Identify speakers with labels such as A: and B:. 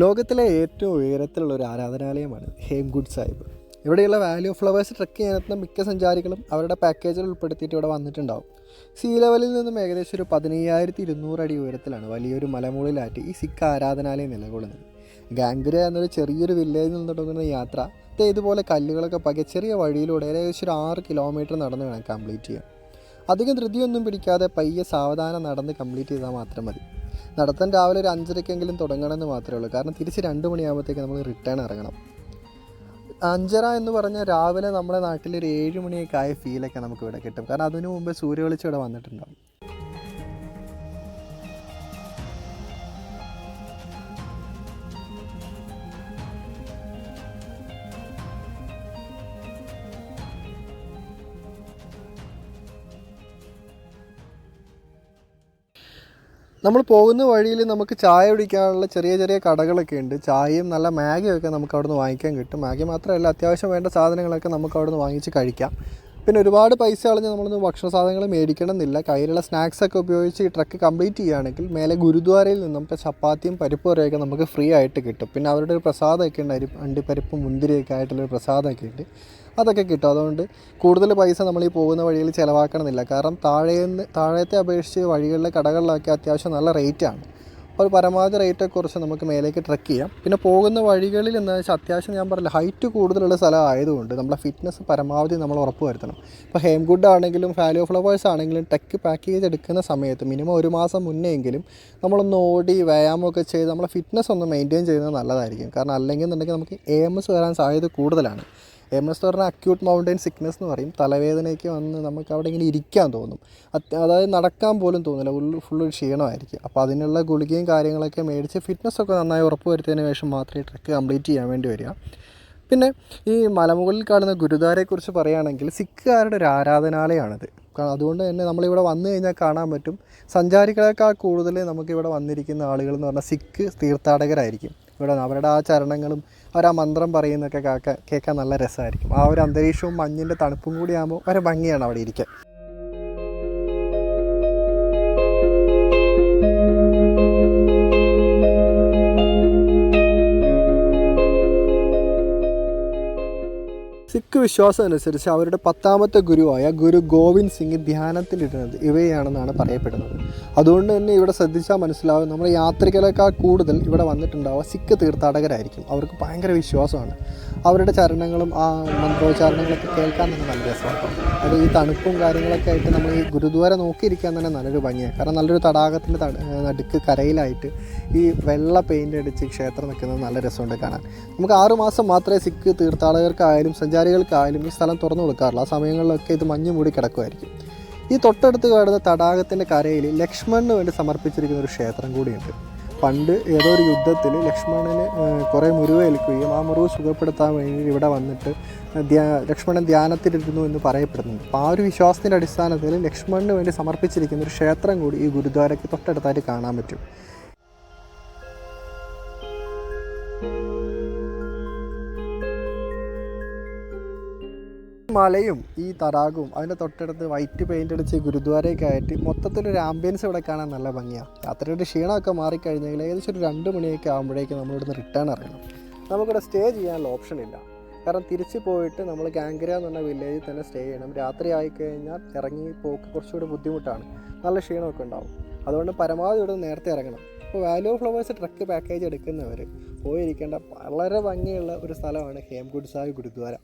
A: ലോകത്തിലെ ഏറ്റവും ഉയരത്തിലുള്ള ഒരു ആരാധനാലയമാണ് ഹേംഗുഡ് സാഹിബ്. ഇവിടെയുള്ള വാലി ഓഫ് ഫ്ലവേഴ്സ് ട്രക്ക് ചെയ്യാനെത്തുന്ന മിക്ക സഞ്ചാരികളും അവരുടെ പാക്കേജിൽ ഉൾപ്പെടുത്തിയിട്ട് ഇവിടെ വന്നിട്ടുണ്ടാവും. സീ ലെവലിൽ നിന്നും ഏകദേശം ഒരു പതിനയ്യായിരത്തി ഇരുന്നൂറ് അടി ഉയരത്തിലാണ് വലിയൊരു മലമുകളിലായിട്ട് ഈ സിഖ് ആരാധനാലയം നിലകൊള്ളുന്നത്. ഗാംഗ്ര എന്നൊരു ചെറിയൊരു വില്ലേജിൽ നിന്ന് തുടങ്ങുന്ന യാത്ര ഇതുപോലെ കല്ലുകളൊക്കെ പകെ ചെറിയ വഴിയിലൂടെ ഏകദേശം ഒരു ആറ് കിലോമീറ്റർ നടന്ന് വേണം കംപ്ലീറ്റ് ചെയ്യാൻ. അധികം ധൃതിയൊന്നും പിടിക്കാതെ പയ്യെ സാവധാനം നടന്ന് കംപ്ലീറ്റ് ചെയ്താൽ മാത്രം മതി. നടത്തം രാവിലെ ഒരു അഞ്ചരക്കെങ്കിലും തുടങ്ങണമെന്ന് മാത്രമേ ഉള്ളൂ. കാരണം തിരിച്ച് രണ്ട് മണിയാകുമ്പോഴത്തേക്ക് നമ്മൾ റിട്ടേൺ ഇറങ്ങണം. അഞ്ചര എന്ന് പറഞ്ഞാൽ രാവിലെ നമ്മുടെ നാട്ടിൽ ഒരു ഏഴ് മണിയൊക്കെ ആയ ഫീലൊക്കെ നമുക്ക് ഇവിടെ കിട്ടും. കാരണം അതിനു മുമ്പ് സൂര്യവെളിച്ചം ഇവിടെ വന്നിട്ടുണ്ടാവും. നമ്മൾ പോകുന്ന വഴിയിൽ നമുക്ക് ചായ കുടിക്കാനുള്ള ചെറിയ ചെറിയ കടകളൊക്കെ ഉണ്ട്. ചായയും നല്ല മാഗിയൊക്കെ നമുക്ക് അവിടുന്ന് വാങ്ങിക്കാൻ കിട്ടും. മാഗി മാത്രമല്ല അത്യാവശ്യം വേണ്ട സാധനങ്ങളൊക്കെ നമുക്ക് അവിടുന്ന് വാങ്ങിച്ച് കഴിക്കാം. പിന്നെ ഒരുപാട് പൈസ കളഞ്ഞ് നമ്മളൊന്നും ഭക്ഷണ സാധനങ്ങൾ മേടിക്കണം എന്നില്ല കയ്യിലുള്ള സ്നാക്സ് ഒക്കെ ഉപയോഗിച്ച് ഈ ട്രക്ക് കംപ്ലീറ്റ് ചെയ്യുകയാണെങ്കിൽ മേലെ ഗുരുദ്വാരയിൽ നിന്നും നമുക്ക് ചപ്പാത്തിയും പരിപ്പ് വരെയൊക്കെ നമുക്ക് ഫ്രീ ആയിട്ട് കിട്ടും. പിന്നെ അവരുടെ ഒരു പ്രസാദമൊക്കെ ഉണ്ട് അരി അണ്ടിപ്പരിപ്പ് മുന്തിരിയൊക്കെ ആയിട്ടുള്ളൊരു പ്രസാദമൊക്കെ ഉണ്ട്. അതൊക്കെ കിട്ടും. അതുകൊണ്ട് കൂടുതൽ പൈസ നമ്മൾ ഈ പോകുന്ന വഴിയിൽ ചിലവാക്കണമെന്നില്ല. കാരണം താഴേന്ന് താഴത്തെ അപേക്ഷിച്ച് വഴികളിലെ കടകളിലൊക്കെ അത്യാവശ്യം നല്ല റേറ്റാണ് അപ്പോൾ പരമാവധി റേറ്റൊക്കെ കുറച്ച് നമുക്ക് മേലേക്ക് ട്രക്ക് ചെയ്യാം. പിന്നെ പോകുന്ന വഴികളിൽ എന്താ വെച്ചാൽ അത്യാവശ്യം ഞാൻ പറഞ്ഞില്ല ഹൈറ്റ് കൂടുതലുള്ള സ്ഥലം ആയതുകൊണ്ട് നമ്മളെ ഫിറ്റ്നസ് പരമാവധി നമ്മൾ ഉറപ്പ് വരുത്തണം. ഇപ്പോൾ ഹേംഗുഡ് ആണെങ്കിലും ഫാലോ ഫ്ലവേഴ്സ് ആണെങ്കിലും ടെക്ക് പാക്കേജ് എടുക്കുന്ന സമയത്ത് മിനിമം ഒരു മാസം മുന്നേ എങ്കിലും നമ്മളൊന്ന് ഓടി വ്യായാമമൊക്കെ ചെയ്ത് നമ്മളെ ഫിറ്റ്നസ് ഒന്ന് മെയിന്റെയിൻ ചെയ്യുന്നത് നല്ലതായിരിക്കും. കാരണം അല്ലെങ്കിൽ എന്നുണ്ടെങ്കിൽ നമുക്ക് എ എം എസ് വരാൻ സാധ്യത കൂടുതലാണ്. എം എസ് എന്ന് പറഞ്ഞാൽ അക്യൂട്ട് മൗണ്ടൻ സിക്നസ് എന്ന് പറയും. തലവേദനയ്ക്ക് വന്ന് നമുക്ക് അവിടെ ഇങ്ങനെ ഇരിക്കാൻ തോന്നും. അതായത് നടക്കാൻ പോലും തോന്നില്ല. ഫുൾ ഫുള്ള് ക്ഷീണമായിരിക്കും. അപ്പോൾ അതിനുള്ള ഗുളികയും കാര്യങ്ങളൊക്കെ മേടിച്ച് ഫിറ്റ്നസ് ഒക്കെ നന്നായി ഉറപ്പ് വരുത്തിയതിന് ശേഷം മാത്രമേ ട്രക്ക് കംപ്ലീറ്റ് ചെയ്യാൻ വേണ്ടി വരിക. പിന്നെ ഈ മലമുകളിൽ കാണുന്ന ഗുരുദ്വാരയെക്കുറിച്ച് പറയുകയാണെങ്കിൽ സിഖുകാരുടെ ഒരു ആരാധനാലയമാണിത് കാരണം അതുകൊണ്ട് തന്നെ നമ്മളിവിടെ വന്നു കഴിഞ്ഞാൽ കാണാൻ പറ്റും. സഞ്ചാരികളെക്കാൾ കൂടുതൽ നമുക്കിവിടെ വന്നിരിക്കുന്ന ആളുകൾ എന്ന് പറഞ്ഞാൽ സിഖ് തീർത്ഥാടകരായിരിക്കും. ഇവിടെ അവരുടെ ആ ചരണങ്ങളും അവർ ആ മന്ത്രം പറയുന്നൊക്കെ കേൾക്കാൻ കേൾക്കാൻ നല്ല രസമായിരിക്കും. ആ ഒരു അന്തരീക്ഷവും മഞ്ഞിന്റെ തണുപ്പും കൂടി ആകുമ്പോൾ ഒരു ഭംഗിയാണ് അവിടെ ഇരിക്കാൻ. സിഖ് വിശ്വാസം അനുസരിച്ച് അവരുടെ പത്താമത്തെ ഗുരുവായ ഗുരു ഗോവിന്ദ് സിംഗ് ധ്യാനത്തിലിരുന്നത് ഇവയാണെന്നാണ് പറയപ്പെടുന്നത്. അതുകൊണ്ട് തന്നെ ഇവിടെ ശ്രദ്ധിച്ചാൽ മനസ്സിലാവും നമ്മുടെ യാത്രികരെക്കാൾ കൂടുതൽ ഇവിടെ വന്നിട്ടുണ്ടാവുക. സിക്ക് തീർത്ഥാടകരായിരിക്കും അവർക്ക് ഭയങ്കര വിശ്വാസമാണ്. അവരുടെ ചരണങ്ങളും ആ മന്ത്രോച്ചാരണങ്ങളൊക്കെ കേൾക്കാൻ തന്നെ നല്ല രസമാണ്. അത് ഈ തണുപ്പും കാര്യങ്ങളൊക്കെ ആയിട്ട് നമ്മൾ ഈ ഗുരുദ്വാര നോക്കിയിരിക്കാൻ തന്നെ നല്ലൊരു ഭംഗിയാണ്. കാരണം നല്ലൊരു തടാകത്തിന്റെ നടുക്ക് കരയിലായിട്ട് ഈ വെള്ള പെയിന്റ് അടിച്ച് ക്ഷേത്രം നിൽക്കുന്നത് നല്ല രസമുണ്ട് കാണാൻ. നമുക്ക് ആറ് മാസം മാത്രമേ സിക്ക് തീർത്ഥാടകർക്കായാലും സഞ്ചാരികൾക്കായാലും ഈ സ്ഥലം തുറന്നു കൊടുക്കാറുള്ളൂ. ആ സമയങ്ങളിലൊക്കെ ഇത് മഞ്ഞ് മൂടി കിടക്കുമായിരിക്കും. ഈ തൊട്ടടുത്ത് കാണുന്ന തടാകത്തിന്റെ കരയിൽ ലക്ഷ്മണന് വേണ്ടി സമർപ്പിച്ചിരിക്കുന്ന ഒരു ക്ഷേത്രം കൂടിയുണ്ട്. പണ്ട് ഏതോ ഒരു യുദ്ധത്തിൽ ലക്ഷ്മണന് കുറേ മുറിവേൽക്കുകയും ആ മുറിവ് സുഖപ്പെടുത്താൻ വേണ്ടി ഇവിടെ വന്നിട്ട് ധ്യാ ലക്ഷ്മണൻ ധ്യാനത്തിലിരുന്നു എന്ന് പറയപ്പെടുന്നുണ്ട്. അപ്പോൾ ആ ഒരു വിശ്വാസത്തിന്റെ അടിസ്ഥാനത്തിൽ ലക്ഷ്മണന് വേണ്ടി സമർപ്പിച്ചിരിക്കുന്ന ഒരു ക്ഷേത്രം കൂടി ഈ ഗുരുദ്വാരയ്ക്ക് തൊട്ടടുത്തായിട്ട് കാണാൻ പറ്റും. മലയും ഈ തടാകവും അതിന്റെ തൊട്ടടുത്ത് വൈറ്റ് പെയിന്റ് അടിച്ച് ഗുരുദ്വാരയൊക്കെ ആയിട്ട് മൊത്തത്തിലൊരു ആംബിയൻസ് ഇവിടെ കാണാൻ നല്ല ഭംഗിയാണ് യാത്രയുടെ ക്ഷീണമൊക്കെ മാറിക്കഴിഞ്ഞെങ്കിൽ ഏകദേശം ഒരു രണ്ട് മണിയൊക്കെ ആകുമ്പോഴേക്കും നമ്മളിവിടുന്ന് റിട്ടേൺ ഇറങ്ങണം. നമുക്കിവിടെ സ്റ്റേ ചെയ്യാനുള്ള ഓപ്ഷൻ ഇല്ല. കാരണം തിരിച്ച് പോയിട്ട് നമ്മൾ ഗാംഗ്ര എന്ന് പറഞ്ഞ വില്ലേജിൽ തന്നെ സ്റ്റേ ചെയ്യണം. രാത്രി ആയിക്കഴിഞ്ഞാൽ ഇറങ്ങി പോക്ക് കുറച്ചുകൂടി ബുദ്ധിമുട്ടാണ്. നല്ല ക്ഷീണമൊക്കെ ഉണ്ടാവും. അതുകൊണ്ട് പരമാവധി ഇവിടെ നേരത്തെ ഇറങ്ങണം. ഇപ്പോൾ valley of flowers trek package എടുക്കുന്നവർ പോയിരിക്കേണ്ട വളരെ ഭംഗിയുള്ള ഒരു സ്ഥലമാണ് ഹേംകുഡ് സാഹിബ് ഗുരുദ്വാര.